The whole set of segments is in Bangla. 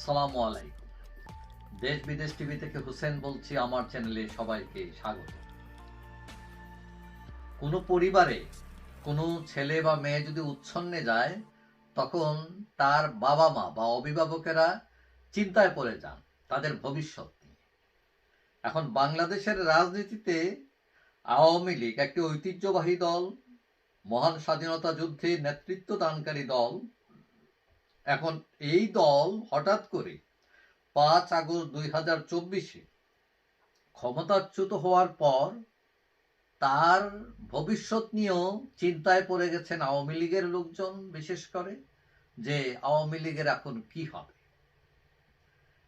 আসসালামু আলাইকুম। দেশ বিদেশ টিভি থেকে হুসেন বলছি, আমার চ্যানেলে সবাইকে স্বাগত। কোনো পরিবারে কোনো ছেলে বা মেয়ে যদি উচ্ছন্নে যায়, তখন তার বাবা মা বা অভিভাবকেরা চিন্তায় পড়ে যান, তাদের ভবিষ্যৎ এখন বাংলাদেশের রাজনীতিতে আওয়ামী লীগ একটি ঐতিহ্যবাহী দল, মহান স্বাধীনতা যুদ্ধে নেতৃত্ব দানকারী দল এখন এই দল হঠাৎ করে পাঁচ আগস্ট দুই হাজার চব্বিশে ক্ষমতাচ্যুত হওয়ার পর তার ভবিষ্যৎ নিয়েও চিন্তায় পড়ে গেছেন আওয়ামী লীগের লোকজন, বিশেষ করে যে আওয়ামী লীগের এখন কি হবে।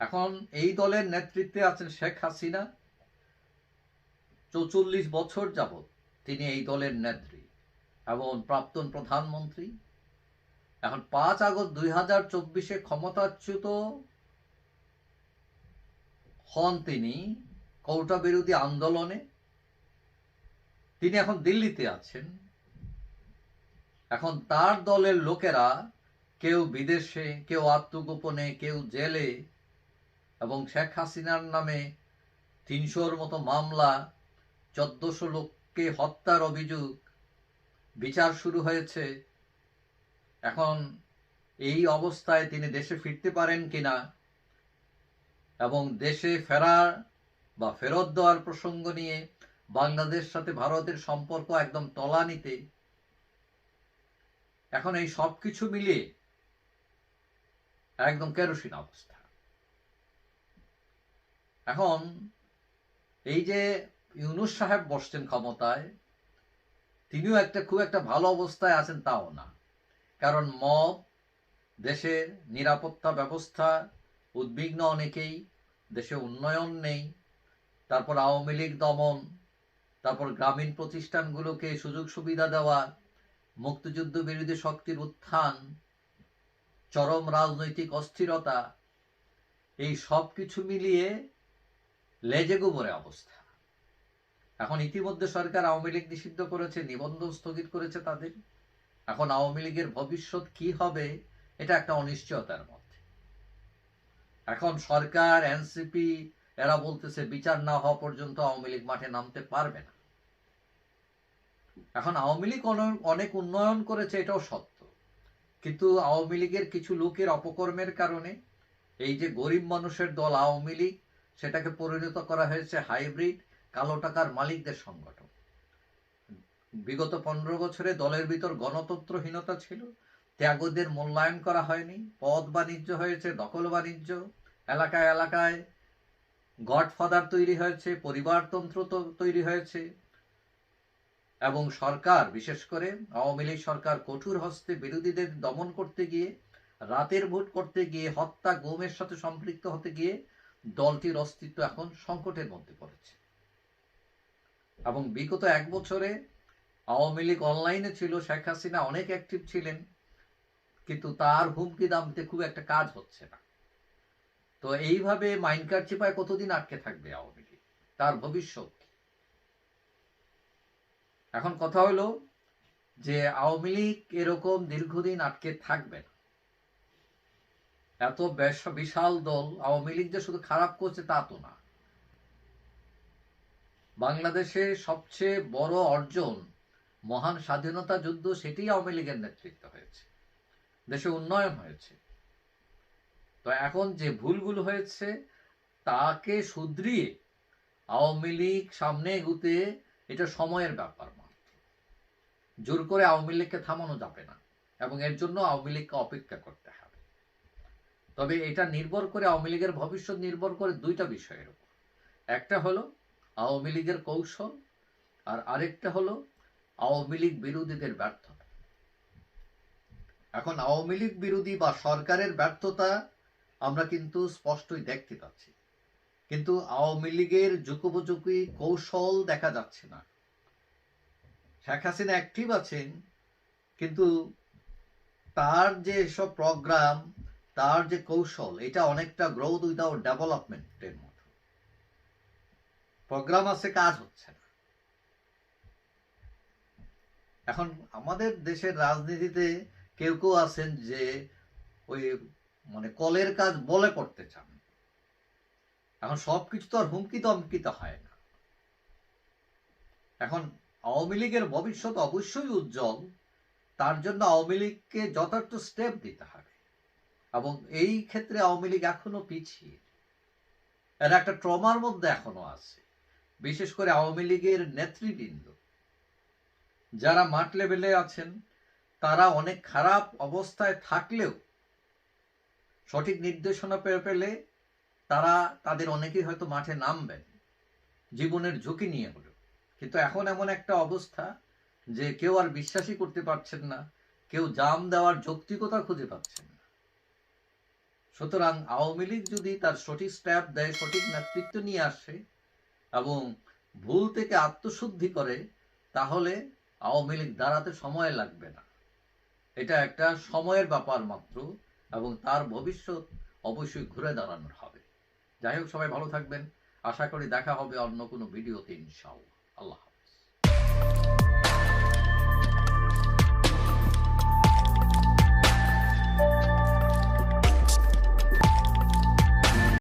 এখন এই দলের নেতৃত্বে আছেন শেখ হাসিনা। চৌচল্লিশ বছর যাবৎ তিনি এই দলের নেত্রী এবং প্রাক্তন প্রধানমন্ত্রী। এখন পাঁচ আগস্ট দুই হাজার চব্বিশে ক্ষমতাচ্যুত হন তিনি কৌটা বিরোধী আন্দোলনে। তিনি এখন দিল্লিতে আছেন। এখন তার দলের লোকেরা কেউ বিদেশে, কেউ আত্মগোপনে, কেউ জেলে এবং শেখ হাসিনার নামে তিনশোর মতো মামলা, চোদ্দশো লোককে হত্যার অভিযোগ, বিচার শুরু হয়েছে এখন এই অবস্থায় তিনি দেশে ফিরতে পারেন কিনা এবং দেশে ফেরার বা ফেরত দেওয়ার প্রসঙ্গ নিয়ে বাংলাদেশ সাথে ভারতের সম্পর্ক একদম তলানিতে, এখন এই সব কিছু মিলিয়ে একদম কেরোসিন অবস্থা। এখন এই যে ইউনুস সাহেব বসছেন ক্ষমতায়, তিনিও একটা খুব একটা ভালো অবস্থায় আছেন তাও না। কারণ মব, দেশের নিরাপত্তা ব্যবস্থা, উদ্বিগ্ন অনেকেই, দেশে উন্নয়ন নেই, তারপর আওয়ামী লীগ দমন, তারপর গ্রামীণ প্রতিষ্ঠানগুলোকে সুযোগ সুবিধা দেওয়া, মুক্তিযুদ্ধ বিরোধী শক্তির উত্থান, চরম রাজনৈতিক অস্থিরতা, এই সব কিছু মিলিয়ে লেজে গোবরে অবস্থা। এখন ইতিমধ্যে সরকার আওয়ামী লীগ নিষিদ্ধ করেছে, নিবন্ধন স্থগিত করেছে তাদের। এখন আওয়ামী লীগের ভবিষ্যৎ কি হবে, এটা একটা অনিশ্চয়তার মধ্যে। এখন সরকার, এনসিপি, এরা বলতেছে বিচার না হওয়া পর্যন্ত আওয়ামী লীগ মাঠে নামতে পারবে না। এখন আওয়ামী লীগ অনেক উন্নয়ন করেছে, এটাও সত্য। কিন্তু আওয়ামী লীগের কিছু লোকের অপকর্মের কারণে এই যে গরিব মানুষের দল আওয়ামী লীগ, সেটাকে পরিণত করা হয়েছে হাইব্রিড, কালো টাকার মালিকদের সংগঠন। বিগত পনেরো বছরে দলের ভিতর গণতন্ত্রহীনতা ছিল। ত্যাগদের মূল্যায়ন করা হয়নি। পদ বাণিজ্য হয়েছে, দখল বাণিজ্য। এলাকায় এলাকায় গডফাদার তৈরি হয়েছে, পরিবারতন্ত্র তৈরি হয়েছে। এবং সরকার, বিশেষ করে আওয়ামী লীগ সরকার কঠোর হস্তে বিরোধীদের দমন করতে গিয়ে, রাতের ভোট করতে গিয়ে, হত্যা, গোমের সাথে সম্পৃক্ত হতে গিয়ে দলটির অস্তিত্ব এখন সংকটের মধ্যে পড়েছে। এবং বিগত এক বছরে আওয়ামী লীগ অনলাইনে ছিল, শেখ হাসিনা অনেক অ্যাক্টিভ ছিলেন, কিন্তু তার হুমকি দামতে খুব একটা কাজ হচ্ছে না। তো এইভাবে মাইন কার্ড চিপায় কতদিন আটকে থাকবে আওয়ামী লীগ? তার ভবিষ্যৎ এখন কথা হলো যে আওয়ামী লীগ এরকম দীর্ঘদিন আটকে থাকবে না। এত বিশাল দল, আওয়ামী লীগ যে শুধু খারাপ করছে তা তো না। বাংলাদেশের সবচেয়ে বড় অর্জন মহান স্বাধীনতা যুদ্ধ সেটি আওয়ামী লীগের নেতৃত্ব হয়েছে। দেশে উন্নয়ন হয়েছে। তো এখন যে ভুলগুলো হয়েছে, তাকে শুধরিয়ে আওয়ামী লীগ সামনে এগুতে, এটা সময়ের ব্যাপার মাত্র। জোর করে আওয়ামী লীগকে থামানো যাবে না, এবং এর জন্য আওয়ামী লীগকে অপেক্ষা করতে হবে। তবে এটা নির্ভর করে আওয়ামী লীগের ভবিষ্যৎ নির্ভর করে দুইটা বিষয়ের উপর। একটা হলো আওয়ামী লীগের কৌশল, আর আরেকটা হলো আওয়ামী লীগ বিরোধীদের ব্যর্থতা। এখন আওয়ামী লীগ বিরোধী বা সরকারের ব্যর্থতা আমরা কিন্তু স্পষ্টই দেখতে পাচ্ছি। কিন্তু আওয়ামী লীগের যুগোপযোগী কৌশল দেখা যাচ্ছে না। শেখ হাসিনা অ্যাক্টিভ আছেন, কিন্তু তার যে সব প্রোগ্রাম তার যে কৌশল, এটা অনেকটা গ্রোথ উইদাউট ডেভেলপমেন্টের মতো। প্রোগ্রাম আছে, কাজ হচ্ছে না। এখন আমাদের দেশের রাজনীতিতে কেউ কেউ আছেন যে ওই মানে কলের কাজ বলে করতে চান। এখন সবকিছু তো আর হুমকি দমকিতে হয় না। এখন আওয়ামী লীগের ভবিষ্যৎ অবশ্যই উজ্জ্বল, তার জন্য আওয়ামী লীগকে যথার্থ স্টেপ দিতে হবে। এবং এই ক্ষেত্রে আওয়ামী লীগ এখনও পিছিয়ে। এরা একটা ট্রমার মধ্যে এখনও আছে। বিশেষ করে আওয়ামী লীগের নেতৃবৃন্দ। যারা মাঠ লেভেলে আছেন, তারা অনেক খারাপ অবস্থায় থাকলেও সঠিক নির্দেশনা পেয়ে পেলে তারা, তাদের অনেকেই হয়তো মাঠে নামবেন, জীবনের ঝুঁকি নিয়ে হলো কিন্তু এখন এমন একটা অবস্থা যে কেউ আর বিশ্বাসই করতে পারছেন না, কেউ জাম দেওয়ার যৌক্তিকতা খুঁজে পাচ্ছেন না। সুতরাং আওয়ামী লীগ যদি তার সঠিক স্ট্যাপ দেয়, সঠিক নেতৃত্ব নিয়ে আসে এবং ভুল থেকে আত্মশুদ্ধি করে, তাহলে আওয়ামী লীগ দাঁড়াতে সময় লাগবে না। এটা একটা সময়ের ব্যাপার মাত্র এবং তার ভবিষ্যৎ অবশ্যই ঘুরে দাঁড়ানোর হবে। যাই হোক, সবাই ভালো থাকবেন। আশা করি দেখা হবে অন্য কোনো ভিডিওতে ইনশাআল্লাহ। আল্লাহ হাফিজ।